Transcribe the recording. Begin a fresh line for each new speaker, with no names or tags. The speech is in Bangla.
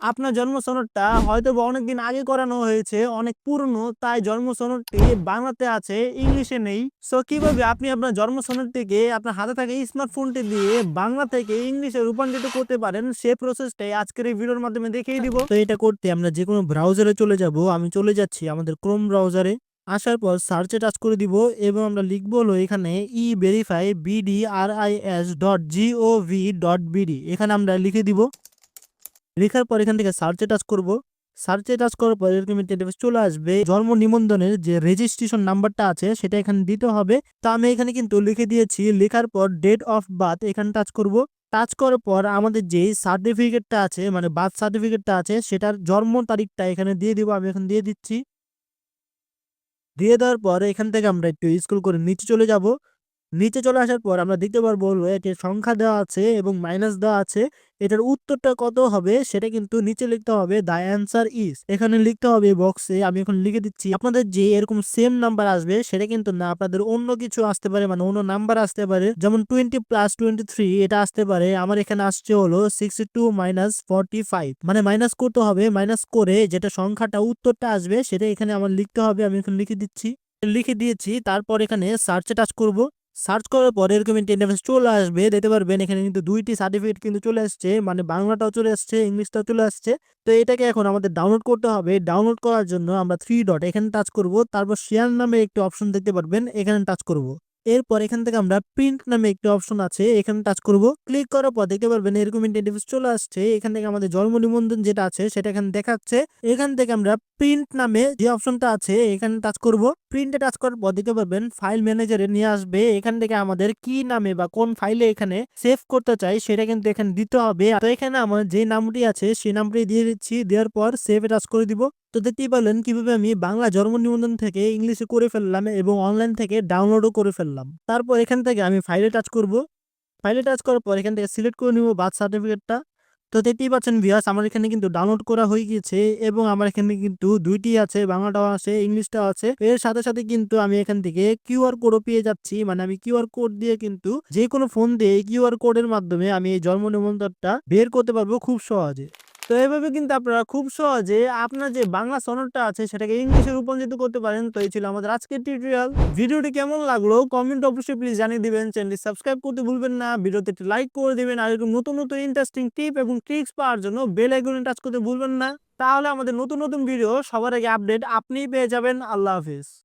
আপনার জন্ম সনদটা হয়তো বা অনেকদিন আগে করানো হয়েছে, অনেক পুরনো, তাই জন্ম সনদটি বাংলাতে আছে, ইংলিশে নেই। সো কীভাবে আপনি আপনার জন্ম সনদটিকে আপনার হাতে থাকা স্মার্টফোনটি দিয়ে বাংলা থেকে ইংলিশে রূপান্তরিত করতে পারেন, সে প্রসেসটাই আজকের এই ভিডিওর মাধ্যমে দেখিয়ে দিব। তো এটা করতে আমরা যে কোনো ব্রাউজারে চলে যাব, আমি চলে যাচ্ছি আমাদের ক্রোম ব্রাউজারে আসার পর সার্চে টাচ করে দিব এবং আমরা লিখব হলো এখানে e verify BD R I S dot G O V dot BD এখানে আমরা লিখে দিব। লেখার পর এখান থেকে সার্চে টাচ করব। সার্চে টাচ করার পর এরকম ইন্টারফেস চলে আসবে। জন্ম নিবন্ধনের যে রেজিস্ট্রেশন নাম্বারটা আছে, সেটা এখানে দিতে হবে। তা আমি এখানে কিন্তু লিখে দিয়েছি, লেখার পর ডেট অফ বার্থ এখানে টাচ করব। টাচ করার পর আমাদের যে সার্টিফিকেটটা আছে মানে বার্থ সার্টিফিকেটটা আছে, সেটার জন্ম তারিখটা এখানে দিয়ে দিব, আমি এখন দিয়ে দিচ্ছি। দিয়ে দেওয়ার পর এখান থেকে আমরা একটু স্কুল করে নিচে চলে যাব। নিচে চলে আসার পর আমরা দেখতে পারব এটির সংখ্যা দেওয়া আছে এবং মাইনাস দেওয়া আছে। এটার উত্তরটা কত হবে? সেটা কিন্তু নিচে লিখতে হবে দ্য অ্যান্সার ইজ এখানে লিখতে হবে বক্সে আমি এখন লিখে দিচ্ছি, আপনাদের যে এরকম সেম নাম্বার আসবে, সেটা কিন্তু না, আপনাদের অন্য কিছু আসতে পারে মানে অন্য নাম্বার আসতে পারে। যেমন টোয়েন্টি প্লাস টোয়েন্টি থ্রি এটা আসতে পারে। আমার এখানে আসছে হলো sixty two minus forty five মানে মাইনাস করতে হবে মাইনাস করে যেটা সংখ্যাটা, উত্তরটা আসবে, সেটা এখানে আমার লিখতে হবে। আমি এখন লিখে দিচ্ছি, লিখে দিয়েছি, তারপর এখানে সার্চে টাচ করব। সার্চ করার পরে এরকম ইন্টারফেস চলে আসবে। দেখতে পারবেন এখানে কিন্তু দুইটি সার্টিফিকেট কিন্তু চলে আসছে মানে বাংলাটাও চলে আসছে, ইংলিশটাও চলে আসছে। তো এটাকে এখন আমাদের ডাউনলোড করতে হবে। ডাউনলোড করার জন্য আমরা থ্রি ডট এখানে টাচ করব, তারপর শেয়ার নামে একটি অপশন দেখতে পারবেন, এখানে টাচ করব। এরপর এখান থেকে আমরা প্রিন্ট নামে একটি অপশন আছে, এখানে টাচ করব। ক্লিক করার পর দেখতে পারবেন এরকম ইন্টারফেস চলে আসছে। এখান থেকে আমাদের জন্ম নিবন্ধন যেটা আছে, সেটা এখানে দেখাচ্ছে। এখান থেকে আমরা প্রিন্ট নামে যে অপশনটা আছে, এখানে টাচ করব। প্রিন্টে টাচ করার পর দেখতে পারবেন ফাইল ম্যানেজারে নিয়ে আসবে। এখান থেকে আমাদের কি নামে বা কোন ফাইলে এখানে সেভ করতে চাই, সেটা কিন্তু এখানে দিতে হবে। তো এখানে আমার যে নামটি আছে, সেই নামটি দিয়ে দিচ্ছি। দেওয়ার পর সেভে টাচ করে দিব। তো দেখতেই পারলেন, কীভাবে আমি বাংলা জন্ম নিবন্ধন থেকে ইংলিশে করে ফেললাম এবং অনলাইন থেকে ডাউনলোডও করে ফেললাম। তারপর এখান থেকে আমি ফাইলে টাচ করব। ফাইলে টাচ করার পর এখান থেকে সিলেক্ট করে নিব বার্থ সার্টিফিকেটটা তো দেখতেই পাচ্ছেন ভিয়াস আমার এখানে কিন্তু ডাউনলোড করা হয়ে গিয়েছে এবং আমার এখানে কিন্তু দুইটি আছে, বাংলাটাও আছে, ইংলিশটাও আছে। এর সাথে সাথে কিন্তু আমি এখান থেকে কিউআর কোডও পেয়ে যাচ্ছি। মানে আমি কিউআর কোড দিয়ে কিন্তু যে কোনো ফোন দিয়ে কিউআর কোডের মাধ্যমে আমি এই জন্ম নিবন্ধনটা বের করতে পারব খুব সহজে। তো এভাবে কিন্তু আপনারা খুব সহজে আপনার যে বাংলা সনদটা আছে সেটাকে ইংলিশে রূপান্তরিত করতে পারেন। তো এই ছিল আমাদের আজকের টিউটোরিয়াল ভিডিওটি কেমন লাগল কমেন্ট অবশ্যই প্লিজ জানিয়ে দিবেন। চ্যানেলটি সাবস্ক্রাইব করতে ভুলবেন না। ভিডিওতে একটি লাইক করে দিবেন। আর এরকম নতুন নতুন ইন্টারেস্টিং টিপ এবং ট্রিক্স পাওয়ার জন্য বেল আইকনে টাচ করতে ভুলবেন না। তাহলে আমাদের নতুন নতুন ভিডিও সবার আগে আপডেট আপনিই পেয়ে যাবেন। আল্লাহ হাফিজ।